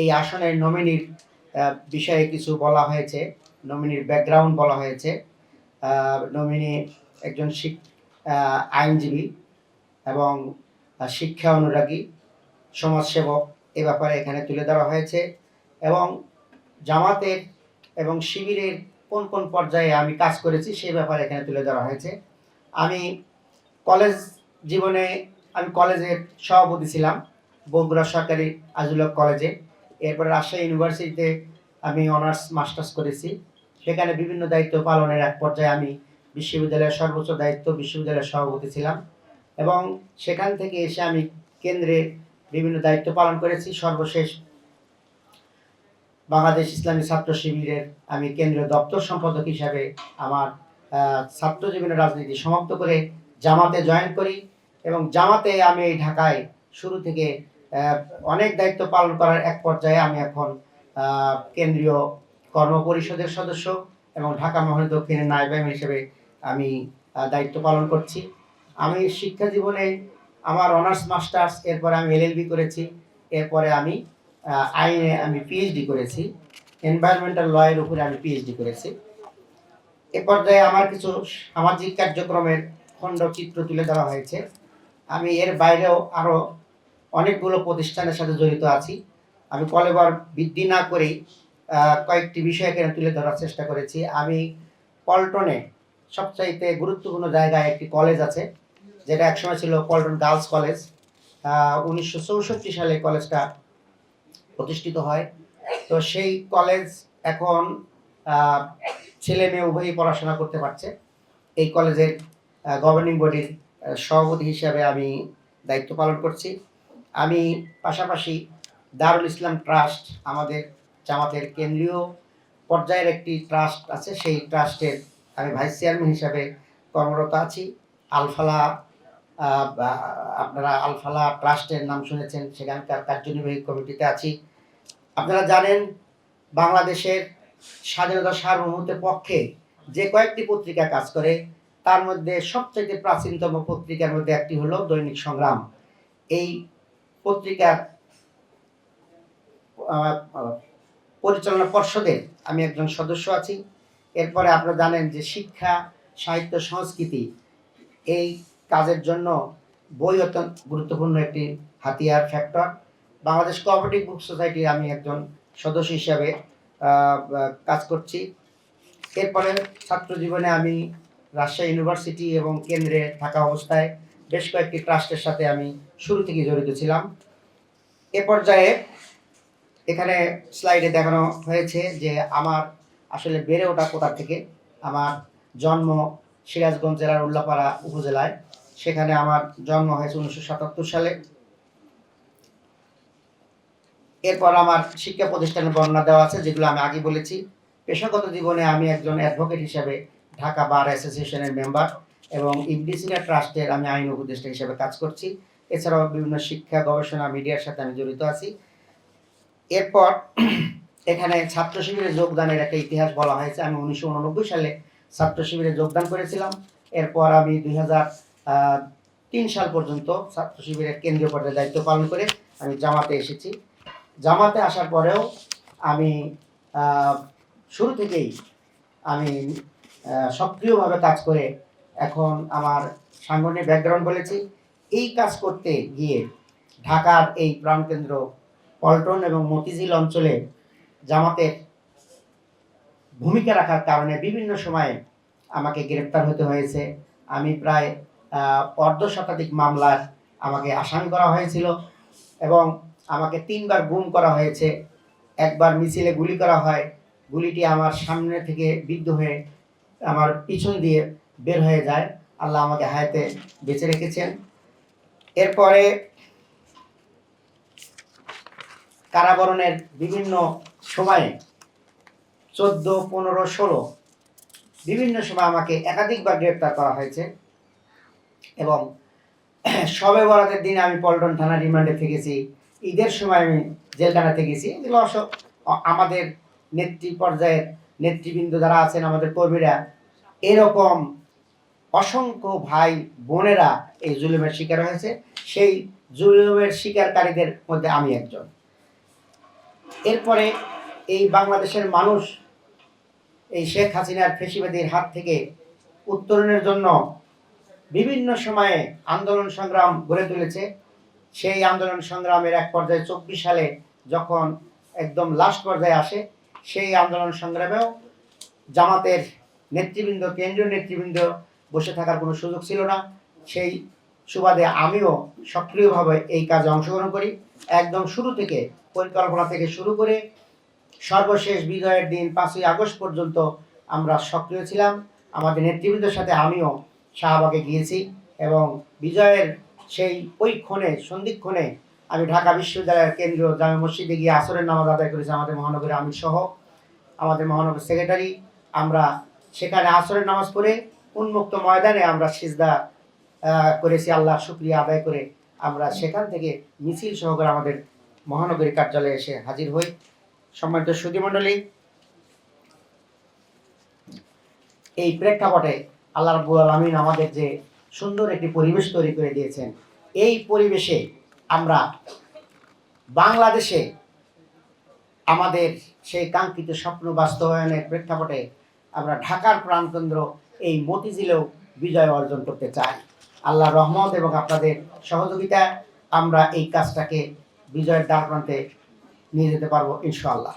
এই আসনের নমিনির বিষয়ে কিছু বলা হয়েছে নমিনির ব্যাকগ্রাউন্ড বলা হয়েছে। নমিনি একজন শিক আইনজীবী এবং শিক্ষা অনুরাগী, সমাজসেবক এ ব্যাপারে এখানে তুলে ধরা হয়েছে এবং জামাতের এবং শিবিরের কোন কোন পর্যায়ে আমি কাজ করেছি সেই ব্যাপারে এখানে তুলে ধরা হয়েছে। আমি কলেজ জীবনে, আমি কলেজের সভাপতি ছিলাম বগুড়া সরকারি আজুলক কলেজে। এরপরে রাজশাহী ইউনিভার্সিটিতে আমি অনার্স মাস্টার্স করেছি। সেখানে বিভিন্ন দায়িত্ব পালনের এক পর্যায়ে আমি বিশ্ববিদ্যালয়ের সর্বোচ্চ দায়িত্ব বিশ্ববিদ্যালয়ের সভাপতি ছিলাম এবং সেখান থেকে এসে আমি কেন্দ্রে বিভিন্ন দায়িত্ব পালন করেছি। সর্বশেষ বাংলাদেশ ইসলামী ছাত্র শিবিরের আমি কেন্দ্রীয় দপ্তর সম্পাদক হিসাবে আমার ছাত্র জীবনের রাজনীতি সমাপ্ত করে জামাতে জয়েন করি এবং জামাতে আমি এই ঢাকায় শুরু থেকে অনেক দায়িত্ব পালন করার এক পর্যায়ে আমি এখন কেন্দ্রীয় কর্ম পরিষদের সদস্য এবং ঢাকা মহানগর দক্ষিণের নায়ব হিসেবে আমি দায়িত্ব পালন করছি। আমি শিক্ষা জীবনে আমার অনার্স, মাস্টার্স, এরপরে আমি এলএলবি করেছি, এরপরে আমি আইনে আমি পিএইচডি করেছি, এনভায়রনমেন্টাল লয়ের উপরে আমি পিএইচডি করেছি। এ পর্যায়ে আমার কিছু সামাজিক কার্যক্রমের খণ্ড চিত্র তুলে ধরা হয়েছে। আমি এর বাইরেও আরও অনেকগুলো প্রতিষ্ঠানের সাথে জড়িত আছি। আমি কলেবর বৃদ্ধি না করেই কয়েকটি বিষয় এখানে তুলে ধরার চেষ্টা করেছি। আমি পল্টনে সবচাইতে গুরুত্বপূর্ণ জায়গায় একটি কলেজ আছে, যেটা একসময় ছিল পল্টন গার্লস কলেজ। উনিশশো চৌষট্টি সালে কলেজটা প্রতিষ্ঠিত হয়। তো সেই কলেজ এখন ছেলে মেয়ে উভয়ই পড়াশোনা করতে পারছে। এই কলেজের গভর্নিং বডির সভাপতি হিসাবে আমি দায়িত্ব পালন করছি। আমি পাশাপাশি দারুল ইসলাম ট্রাস্ট আমাদের জামাতের কেন্দ্রীয় পর্যায়ের একটি ট্রাস্ট আছে, সেই ট্রাস্টের আমি ভাইস চেয়ারম্যান হিসাবে কর্মরত আছি। আলফালা আপনারা আলফালা ট্রাস্টের নাম শুনেছেন, সেখানকার কার্যনির্বাহী কমিটিতে আছি। আপনারা জানেন, বাংলাদেশের স্বাধীনতা সার্বভৌমত্বের পক্ষে যে কয়েকটি পত্রিকা কাজ করে, তার মধ্যে সবচেয়ে প্রাচীনতম পত্রিকার মধ্যে একটি হলো দৈনিক সংগ্রাম। এই আহ, পরিচালনা পর্ষদের আমি একজন সদস্য আছি। এরপরে আপনারা জানেন যে শিক্ষা সাহিত্য সংস্কৃতি এই কাজের জন্য বই অত্যন্ত গুরুত্বপূর্ণ একটি হাতিয়ার ফ্যাক্টর বাংলাদেশ কোঅপারেটিভ বুক সোসাইটির আমি একজন সদস্য হিসাবে কাজ করছি। এরপরে ছাত্র জীবনে আমি রাজশাহী ইউনিভার্সিটি এবং কেন্দ্রে থাকা অবস্থায় বেশ কয়েকটি ট্রাস্টের সাথে আমি শুরু থেকে জড়িত ছিলাম। এ পর্যায়ে এখানে স্লাইডে দেখানো হয়েছে যে আমার আসলে বেড়ে ওঠা কোথা থেকে? আমার জন্ম সিরাজগঞ্জ জেলার উল্লাপাড়া উপজেলায়। সেখানে আমার জন্ম হয়েছে উনিশশো সাতাত্তর সালে। এরপর আমার শিক্ষা প্রতিষ্ঠানের বর্ণনা দেওয়া আছে, যেগুলো আমি আগে বলেছি। পেশাগত জীবনে আমি একজন অ্যাডভোকেট হিসেবে ঢাকা বার অ্যাসোসিয়েশনের মেম্বার এবং ইবডিসিনা ট্রাস্টের আমি আইন উপদেষ্টা হিসেবে কাজ করছি। এছাড়াও বিভিন্ন শিক্ষা, গবেষণা, মিডিয়ার সাথে আমি জড়িত আছি। এরপর এখানে ছাত্র শিবিরে যোগদানের একটা ইতিহাস বলা হয়েছে। আমি উনিশশো উননব্বই সালে ছাত্র শিবিরে যোগদান করেছিলাম। এরপর আমি দুই তিন সাল পর্যন্ত ছাত্র শিবিরের কেন্দ্রীয় পর্যায়ে দায়িত্ব পালন করে আমি জামাতে এসেছি। জামাতে আসার পরেও আমি শুরু থেকেই আমি সক্রিয়ভাবে কাজ করে এখন আমার সাংগঠনিক ব্যাকগ্রাউন্ড বলেছি, এই কাজ করতে গিয়ে ঢাকার এই প্রাণকেন্দ্র পল্টন এবং মতিঝিল অঞ্চলে জামাতের ভূমিকা রাখার কারণে বিভিন্ন সময়ে আমাকে গ্রেপ্তার হতে হয়েছে। আমি প্রায় অর্ধ শতাধিক মামলার আমাকে আসামি করা হয়েছিল এবং আমাকে তিনবার গুম করা হয়েছে। একবার মিছিলে গুলি করা হয়, গুলিটি আমার সামনে থেকে বিদ্ধ হয়ে আমার পিছন দিয়ে বের হয়ে যায়। আল্লাহ আমাকে হায়াতে বেঁচে রেখেছেন। এরপরে কারাবরণের বিভিন্ন সময়ে চোদ্দ, পনেরো, ষোলো বিভিন্ন সময় আমাকে একাধিকবার গ্রেপ্তার করা হয়েছে এবং সবে বরাতের দিনে আমি পল্টন থানা রিমান্ডে থেকেছি। ঈদের সময় আমি জেলখানা থেকেছি। এগুলো আমাদের নেতৃ পর্যায়ের নেতৃবৃন্দ যারা আছেন, আমাদের কর্মীরা, এরকম অসংখ্য ভাই বোনেরা এই জুলুমের শিকার হয়েছে। সেই জুলুমের শিকারকারীদের মধ্যে আমি একজন। এরপরে এই বাংলাদেশের মানুষ এই শেখ হাসিনার ফেসিবাদীর হাত থেকে উত্তরণের জন্য বিভিন্ন সময়ে আন্দোলন সংগ্রাম গড়ে তুলেছে। সেই আন্দোলন সংগ্রামের এক পর্যায়ে চব্বিশ সালে যখন একদম লাস্ট পর্যায়ে আসে, সেই আন্দোলন সংগ্রামেও জামাতের নেতৃবৃন্দ, কেন্দ্রীয় নেতৃবৃন্দ বসে থাকার কোনো সুযোগ ছিল না। সেই সুবাদে আমিও সক্রিয়ভাবে এই কাজে অংশগ্রহণ করি। একদম শুরু থেকে পরিকল্পনা থেকে শুরু করে সর্বশেষ বিজয়ের দিন পাঁচই আগস্ট পর্যন্ত আমরা সক্রিয় ছিলাম। আমাদের নেতৃবৃন্দের সাথে আমিও শাহবাগে গিয়েছি এবং বিজয়ের সেই ওই ক্ষণে সন্ধিক্ষণে আমি ঢাকা বিশ্ববিদ্যালয়ের কেন্দ্রীয় জামে মসজিদে গিয়ে আসরের নামাজ আদায় করেছি আমাদের মহানগরের আমি সহ আমাদের মহানগর সেক্রেটারি। আমরা সেখানে আসরের নামাজ পড়ে উন্মুক্ত ময়দানে আমরা সিজদা করেছি আল্লাহ শুক্রিয়া আদায় করে আমরা সেখান থেকে মিছিল সহকারে আমাদের মহানগরী কার্যালয়ে এসে হাজির হই। সম্মানিত সুধীমণ্ডলী এই প্রেক্ষাপটে আল্লাহ রাব্বুল আলমিন আমাদের যে সুন্দর একটি পরিবেশ তৈরি করে দিয়েছেন এই পরিবেশে আমরা বাংলাদেশে আমাদের সেই কাঙ্ক্ষিত স্বপ্ন বাস্তবায়নের প্রেক্ষাপটে আমরা ঢাকার প্রাণকেন্দ্র এই মতিঝিলেও বিজয় অর্জন করতে চাই। আল্লাহ রহমত এবং আপনাদের সহযোগিতা আমরা এই কাজটাকে বিজয়ের দ্বার প্রান্তে নিয়ে যেতে পারব ইনশাআল্লাহ।